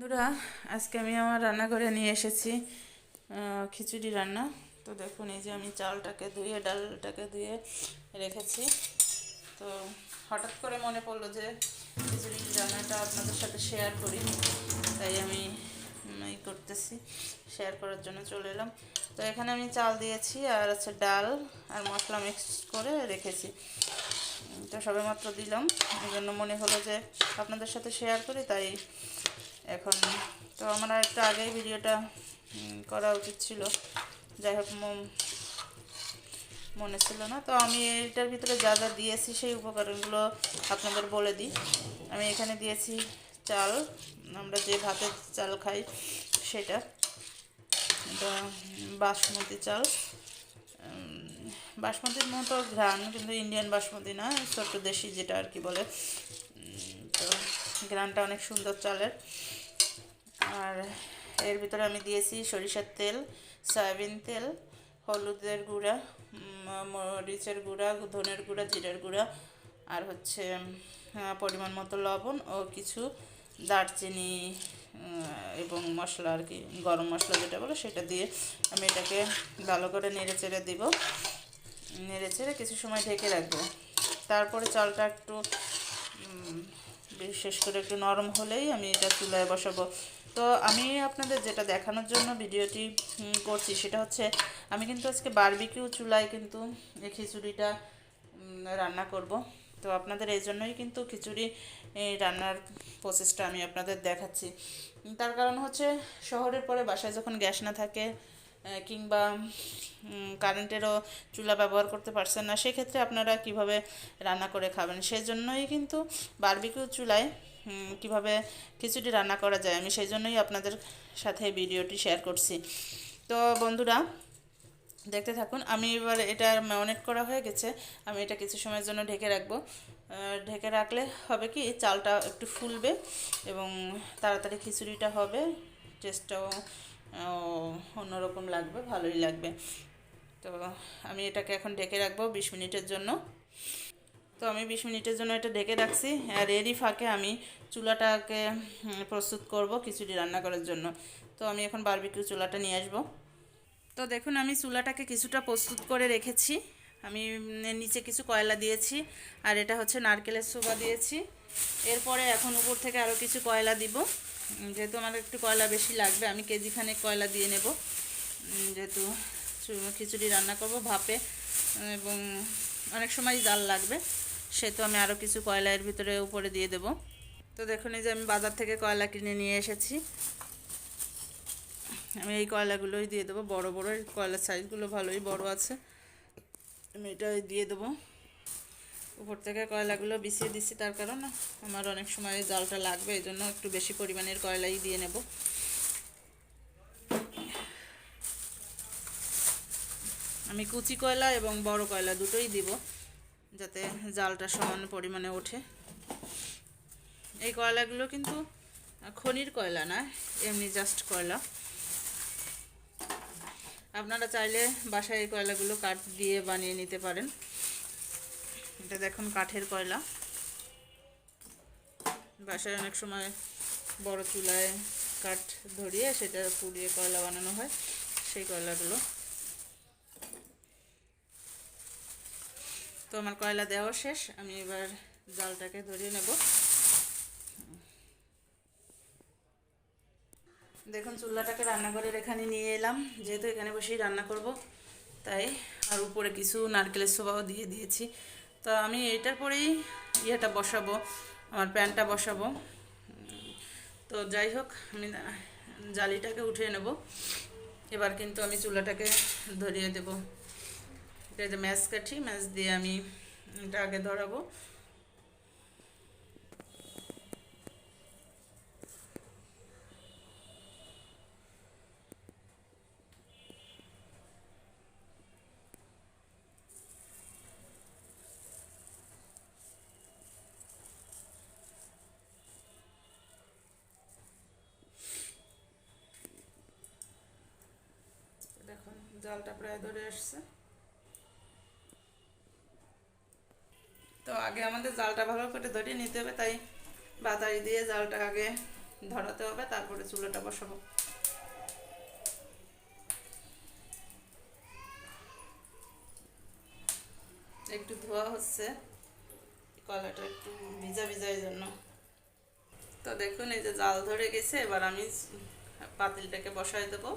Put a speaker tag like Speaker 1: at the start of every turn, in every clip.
Speaker 1: বন্ধুরা, আজকে আমি আমার রান্না করে নিয়ে এসেছি খিচুড়ি রান্না। তো দেখুন, এই যে আমি চালটাকে ধুয়ে, ডালটাকে ধুয়ে রেখেছি। তো হঠাৎ করে মনে পড়ল যে খিচুড়ি রান্নাটা আপনাদের সাথে শেয়ার করি, তাই আমি এই করতেছি শেয়ার করার জন্য চলে এলাম। তো এখানে আমি চাল দিয়েছি আর হচ্ছে ডাল আর মশলা মিক্স করে রেখেছি। তো সবেমাত্র দিলাম, এই জন্য মনে হলো যে আপনাদের সাথে শেয়ার করি, তাই এখন তো আমার একটু আগেই ভিডিওটা করা উচিত ছিল। যাই হোক মনে ছিল না। তো আমি এটার ভিতরে যা যা দিয়েছি সেই উপকরণগুলো আপনাদের বলে দিই। আমি এখানে দিয়েছি চাল। আমরা যে ভাতের চাল খাই সেটা। বাসমতি চাল। বাসমতির মতো ঘ্রাণ, কিন্তু ইন্ডিয়ান বাসমতি না, ছোট্ট দেশি যেটা আর কি বলে। তো ঘ্রাণটা অনেক সুন্দর চালের। এর ভিতরে আমি দিয়েছি সরিষার তেল, সয়াবিন তেল, হলুদের গুঁড়া মরিচের গুঁড়া, ধনের গুঁড়া, জিরের গুঁড়া, আর হচ্ছে পরিমাণ মতো লবণ ও কিছু দারচিনি এবং মশলা আর কি, গরম মশলা যেটা বলো সেটা দিয়ে আমি এটাকে ভালো করে নেড়ে চেড়ে দিব। নেড়ে চেড়ে কিছু সময় ঢেকে রাখব। তারপরে চালটা একটু বিশেষ করে একটু নরম হলেই আমি এটা চুলায় বসাবো। তো আমি আপনাদের যেটা দেখানোর জন্য ভিডিওটি করছি সেটা হচ্ছে, আমি কিন্তু আজকে বারবিকিউ চুলায় কিন্তু এই খিচুড়িটা রান্না করব। তো আপনাদের এই জন্যই কিন্তু খিচুড়ি রান্নার প্রসেসটা আমি আপনাদের দেখাচ্ছি। তার কারণ হচ্ছে, শহরের পরে বাসায় যখন গ্যাস না থাকে কিংবা কারেন্টেরও চুলা ব্যবহার করতে পারছেন না, সেক্ষেত্রে আপনারা কীভাবে রান্না করে খাবেন? সেজন্যই কিন্তু বারবিকিউ চুলায় কীভাবে খিচুড়ি রান্না করা যায়, আমি সেই জন্যই আপনাদের সাথে ভিডিওটি শেয়ার করছি। তো বন্ধুরা, দেখতে থাকুন, আমি এবার এটা ম্যারিনেট করা হয়ে গেছে, আমি এটা কিছু সময়ের জন্য ঢেকে রাখব। ঢেকে রাখলে হবে কি, চালটা একটু ফুলবে এবং তাড়াতাড়ি খিচুড়িটা হবে টেস্টটাও অন্যরকম লাগবে, ভালোই লাগবে। তো আমি এটাকে এখন ঢেকে রাখব বিশ মিনিটের জন্য। তো আমি বিশ মিনিটের জন্য এটা ঢেকে রাখছি, আর এরই ফাঁকে আমি চুলাটাকে প্রস্তুত করব খিচুড়ি রান্না করার জন্য। তো আমি এখন বারবিকিউ চুলাটা নিয়ে আসব। তো দেখুন, আমি চুলাটাকে কিছুটা প্রস্তুত করে রেখেছি। আমি নিচে কিছু কয়লা দিয়েছি, আর এটা হচ্ছে নারকেলের শোভা দিয়েছি। এরপরে এখন উপর থেকে আরও কিছু কয়লা দিব। যেহেতু আমার একটু কয়লা বেশি লাগবে, আমি কেজিখানেক কয়লা দিয়ে নেব। যেহেতু খিচুড়ি রান্না করব ভাপে, এবং অনেক সময় জাল লাগবে, সেহেতু আমি আরও কিছু কয়লা এর ভিতরে উপরে দিয়ে দেব। তো দেখুন, এই যে আমি বাজার থেকে কয়লা কিনে নিয়ে এসেছি। আমি এই কয়লাগুলোই দিয়ে দেবো, বড় বড় কয়লার সাইজগুলো ভালোই বড় আছে। আমি এটা দিয়ে দেবো। উপর থেকে কয়লাগুলো বিছিয়ে দিচ্ছি তার কারণ আমার অনেক সময় জালটা লাগবে, এই জন্য একটু বেশি পরিমাণের কয়লাই দিয়ে নেব। আমি কুচি কয়লা এবং বড় কয়লা দুটোই দিব, যাতে জালটা সমান পরিমাণে ওঠে। এই কয়লাগুলো কিন্তু খনির কয়লা না, এমনি জাস্ট কয়লা। আপনারা চাইলে বাসায় এই কয়লাগুলো কাঠ দিয়ে বানিয়ে নিতে পারেন। এটা দেখুন কাঠের কয়লা। বাসায় অনেক সময় বড় চুলায় কাঠ ধরিয়ে সেটা পুড়িয়ে কয়লা বানানো হয়, সেই কয়লাগুলো। তো আমার কয়লা দেওয়া শেষ, আমি এবার জালটাকে ধরিয়ে নেব। দেখুন চুলাটাকে রান্নাঘরের এখানে নিয়ে এলাম, যেহেতু এখানে বসেই রান্না করব, তাই আর উপরে কিছু নারকেলের শোভাও দিয়ে দিয়েছি। তো আমি এটার পরেই ইয়েটা বসাবো, আমার প্যানটা বসাবো। তো যাই হোক, আমি জালিটাকে উঠিয়ে নেব। এবার কিন্তু আমি চুলাটাকে ধরিয়ে দেবো। এটা ম্যাচ কাঠি ম্যাচ দিয়ে আমি এটা আগে ধরাবো দেখুন জালটা প্রায় ধরে আসছে। তো আগে আমাদের জালটা ভালো করে ধরিয়ে নিতে হবে, তাই বাতাড়ি দিয়ে জালটা আগে ধরাতে হবে, তারপরে চুলাটা বসাবো। একটু ধোয়া হচ্ছে, কলাটা একটু ভিজা ভিজা এই জন্য। তো দেখুন, এই যে জাল ধরে গেছে, এবার আমি পাতিলটাকে বসাই দেবো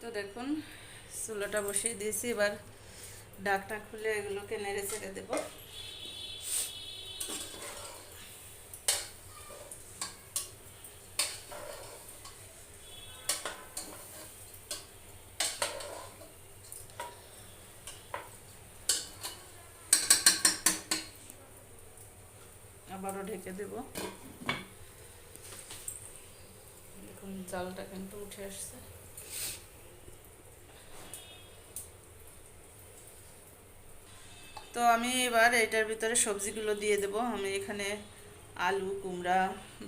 Speaker 1: তো দেখুন চুলোটা বসিয়ে দিয়েছি, এবার ডাকটা খুলে এগুলোকে নেড়ে ছেড়ে দেবো। আবারও ঢেকে দেব। দেখুন, জালটা কিন্তু উঠে আসছে। তো আমি এবার এটার ভিতরে সবজিগুলো দিয়ে দেব। আমি এখানে আলু, কুমড়া,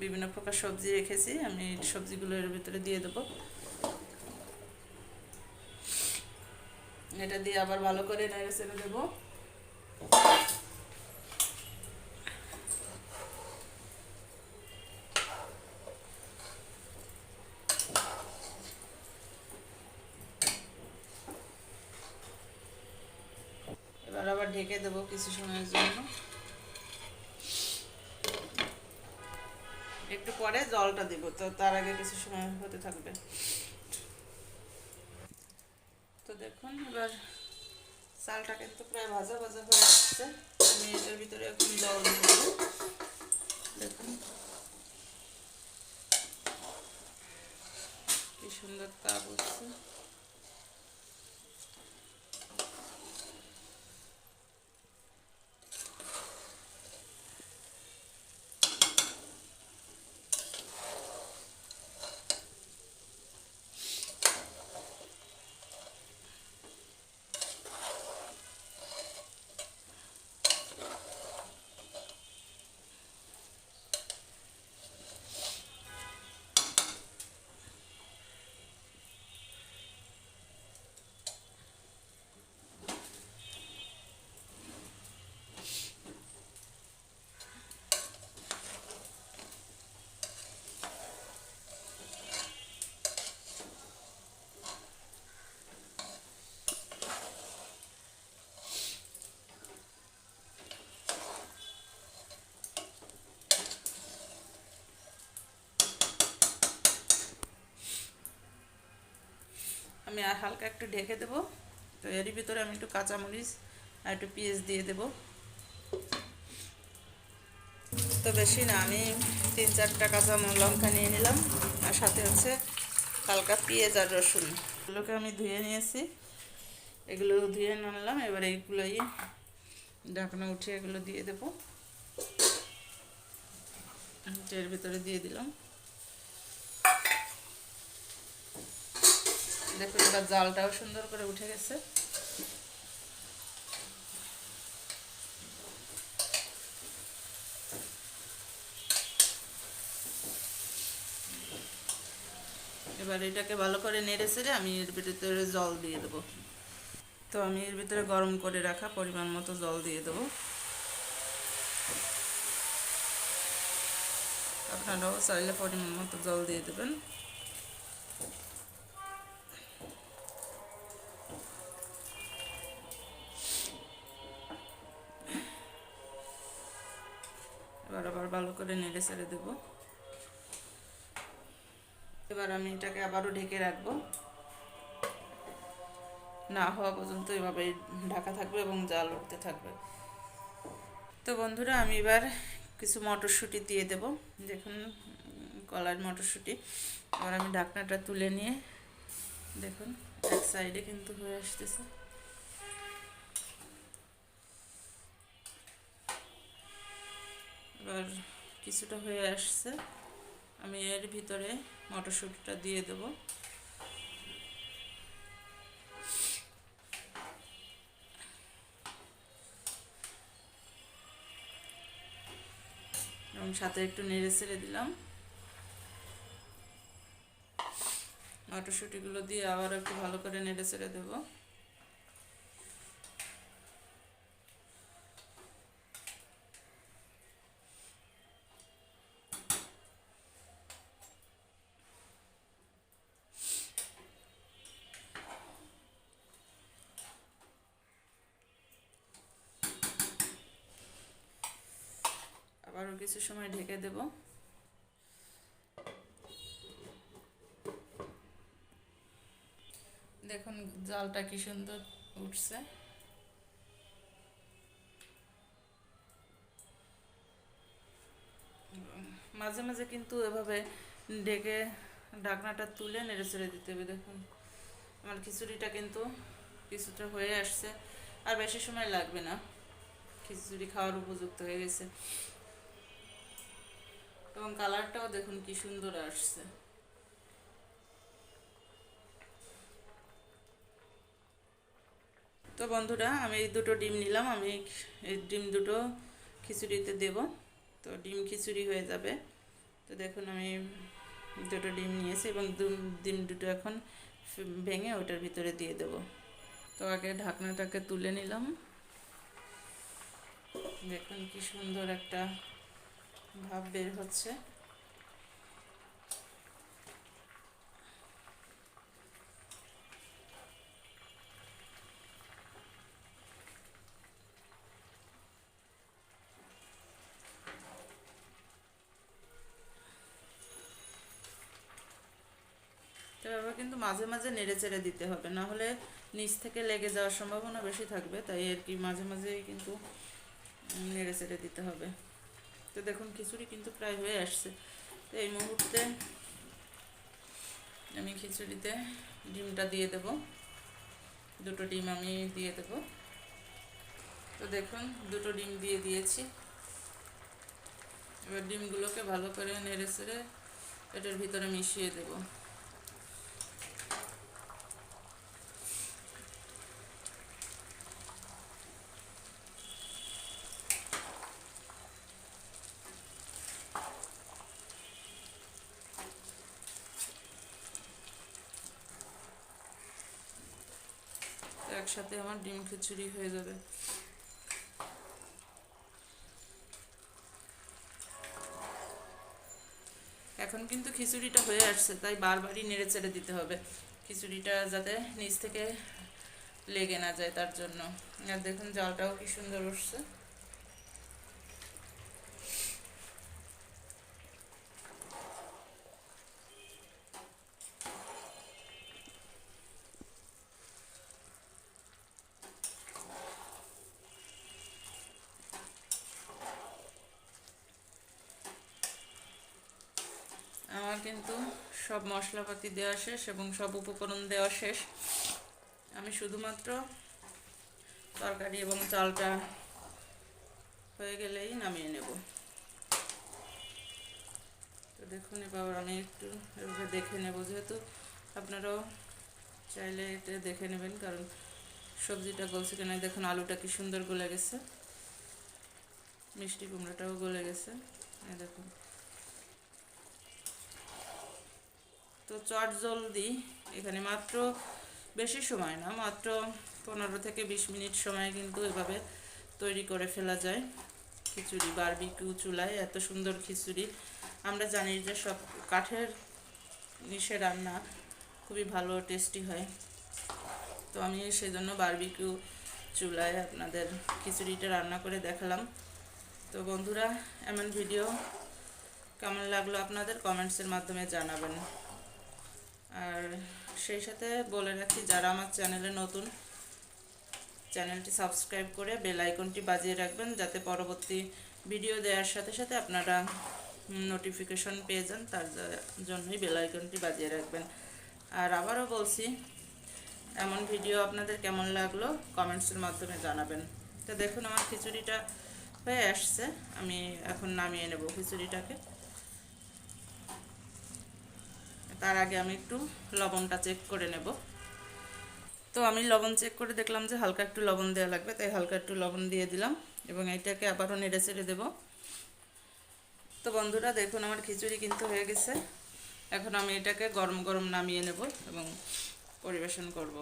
Speaker 1: বিভিন্ন প্রকার সবজি রেখেছি। আমি সবজিগুলো এর ভিতরে দিয়ে দেব। এটা দিয়ে আবার ভালো করে নেড়ে চেড়ে দেবো এবার আবার ঢেকে দেবো কিছু সময়ের জন্য। একটু পরে জলটা দেব, তো তার আগে কিছু সময় হতে থাকবে। তো দেখুন, এবার চালটা কিন্তু প্রায় ভাজা ভাজা হয়ে আসছে। আমি এটার ভিতরে এখন জল দেবো। দেখুন। কি সুন্দর তাপ হচ্ছে আমি আর হালকা একটু ঢেকে দেবো। তো এরই ভিতরে আমি একটু কাঁচামরিচ আর একটু পেঁয়াজ দিয়ে দেবো। তো বেশি না, আমি তিন চারটা কাঁচা লঙ্কা নিয়ে নিলাম আর সাথে হচ্ছে হালকা পেঁয়াজ আর রসুন। এগুলোকে আমি ধুয়ে নিয়েছি। এগুলো ধুয়ে নিলাম, এবার এইগুলোই ঢাকনা উঠিয়ে এগুলো দিয়ে দেবো। এর ভিতরে দিয়ে দিলাম। দেখুন এবার জালটাও সুন্দর করে উঠে গেছে। এবার এটাকে ভালো করে নেড়ে ছেড়ে আমি এর ভিতরে জল দিয়ে দেবো। তো আমি এর ভিতরে গরম করে রাখা পরিমাণ মতো জল দিয়ে দেবো। আপনারাও চাইলে পরিমাণ মতো জল দিয়ে দেবেন। এবার আবার ভালো করে নেড়ে ছেড়ে দেবো। এবার আমি এটাকে আবারও ঢেকে রাখব। না হওয়া পর্যন্ত এভাবে ঢাকা থাকবে এবং জাল উঠতে থাকবে। তো বন্ধুরা, আমি এবার কিছু মটরশুঁটি দিয়ে দেব। দেখুন, কলার মটরশুঁটি। এবার আমি ঢাকনাটা তুলে নিয়ে, দেখুন, এক সাইডে কিন্তু হয়ে আসতেছে। এবার কিছুটা হয়ে আসছে। আমি এর ভিতরে মটরশুঁটিটা দিয়ে দেব। এবং সাথে একটু নেড়ে ছেড়ে দিলাম। মটরশুঁটিগুলো দিয়ে আবার একটু ভালো করে নেড়ে ছেড়ে দেবো। আবারও কিছু সময় ঢেকে দেব। দেখুন, জালটা কি সুন্দর উঠছে। মাঝে মাঝে কিন্তু এভাবে ঢেকে ঢাকনাটা তুলে নেড়ে ছেড়ে দিতে হবে। দেখুন, আমার খিচুড়িটা কিন্তু কিছুটা হয়ে আসছে। আর বেশি সময় লাগবে না। খিচুড়ি খাওয়ার উপযুক্ত হয়ে গেছে। এবং কালারটাও দেখুন কি সুন্দর আসছে। তো বন্ধুরা, আমি এই দুটো ডিম নিলাম, আমি এই ডিম দুটো খিচুড়িতে দেব। তো ডিম খিচুড়ি হয়ে যাবে। তো দেখুন, আমি দুটো ডিম নিয়েছি এবং ডিম দুটো এখন ভেঙে ওটার ভিতরে দিয়ে দেব। তো আগে ঢাকনাটাকে তুলে নিলাম। দেখুন কি সুন্দর একটা ভাব বের হচ্ছে। এভাবে কিন্তু মাঝে মাঝে নেড়ে চেড়ে দিতে হবে, না হলে নিচ থেকে লেগে যাওয়ার সম্ভাবনা বেশি থাকবে, তাই আর কি মাঝে মাঝেই কিন্তু নেড়ে চেড়ে দিতে হবে। তো দেখুন, খিচুড়ি কিন্তু প্রায় হয়ে আসছে। তো এই মুহূর্তে আমি খিচুড়িতে ডিমটা দিয়ে দেব। দুটো ডিম আমি দিয়ে দেব। তো দেখুন, দুটো ডিম দিয়ে দিয়েছি। এবার ডিমগুলোকে ভালো করে নেড়ে সেড়ে এটার ভিতরে মিশিয়ে দেবো। একসাথে আমার ডিম খিচুড়ি হয়ে যাবে। এখন কিন্তু খিচুড়িটা হয়ে আসছে, তাই বারবারই নেড়ে চেড়ে দিতে হবে। খিচুড়িটা যাতে নিচ থেকে লেগে না যায় তার জন্য। আর দেখুন, জলটাও কি সুন্দর উঠছে। আমার কিন্তু সব মশলাপাতি দেওয়া শেষ এবং সব উপকরণ দেওয়া শেষ। আমি শুধুমাত্র তরকারি এবং চালটা হয়ে গেলেই নামিয়ে নেব। তো দেখুন, এবার আমি একটু এভাবে দেখে নেব যেহেতু আপনারাও চাইলে এটা দেখে নেবেন, কারণ সবজিটা গলছে কিনা দেখুন, আলুটা কি সুন্দর গলে গেছে, মিষ্টি কুমড়োটাও গলে গেছে। দেখুন। তো চট জলদি, এখানে মাত্র বেশি সময় না, মাত্র পনেরো থেকে বিশ মিনিট সময় কিন্তু এভাবে তৈরি করে ফেলা যায়। খিচুড়ি, বারবিকিউ চুলায়, এত সুন্দর খিচুড়ি। আমরা জানি যে সব কাঠের নিশে রান্না খুবই ভালো টেস্টি হয়। তো আমি সেই জন্য বারবিকিউ চুলায় আপনাদের খিচুড়িটা রান্না করে দেখালাম। তো বন্ধুরা, এমন ভিডিও কেমন লাগল আপনাদের কমেন্টসের মাধ্যমে জানাবেন। আর সেই সাথে বলে রাখি, যারা আমার চ্যানেলে নতুন, চ্যানেলটি সাবস্ক্রাইব করে বেল আইকনটি বাজিয়ে রাখবেন, যাতে পরবর্তী ভিডিও দেওয়ার সাথে সাথে আপনারা নোটিফিকেশন পেয়ে যান, তার জন্যই বেল আইকনটি বাজিয়ে রাখবেন। আর আবারও বলছি, এমন ভিডিও আপনাদের কেমন লাগল কমেন্টসের মাধ্যমে জানাবেন। তো দেখুন, আমার খিচুড়িটা হয়ে আসছে, আমি এখন নামিয়ে নেব খিচুড়িটাকে। তার আগে আমি একটু লবণটা চেক করে নেব। তো আমি লবণ চেক করে দেখলাম যে হালকা একটু লবণ দেওয়া লাগবে, তাই হালকা একটু লবণ দিয়ে দিলাম এবং এটাকে আবারও নেড়ে চেড়ে দেবো। তো বন্ধুরা, দেখুন আমার খিচুড়ি কিন্তু হয়ে গেছে। এখন আমি এটাকে গরম গরম নামিয়ে নেব এবং পরিবেশন করব।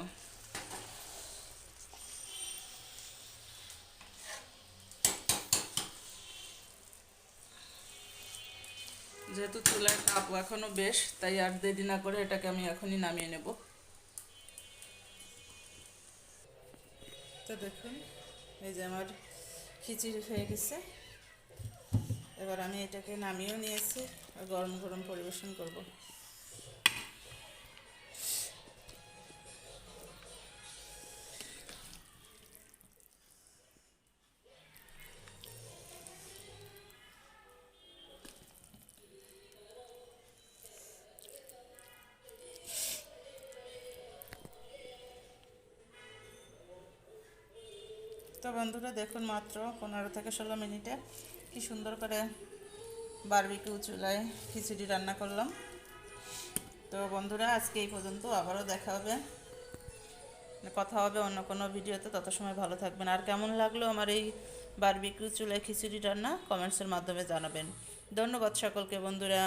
Speaker 1: যেহেতু চুলার তাপ এখনও বেশ, তাই আর দেরি না করে এটাকে আমি এখনই নামিয়ে নেব। তো দেখুন, এই যে আমার খিচিড়ি হয়ে গেছে। এবার আমি এটাকে নামিয়েও নিয়েছি গরম গরম পরিবেশন করব। তো বন্ধুরা দেখুন মাত্র পনেরো থেকে ষোলো মিনিটে কি সুন্দর করে বারবিকিউ চুলায় খিচুড়ি রান্না করলাম। তো বন্ধুরা, আজকে এই পর্যন্ত আবারও দেখা হবে। কথা হবে অন্য কোনো ভিডিওতে। তত সময় ভালো থাকবেন। আর কেমন লাগল আমার এই বারবিকিউ চুলায় খিচুড়ি রান্না? কমেন্টসের মাধ্যমে জানাবেন। ধন্যবাদ সকলকে বন্ধুরা।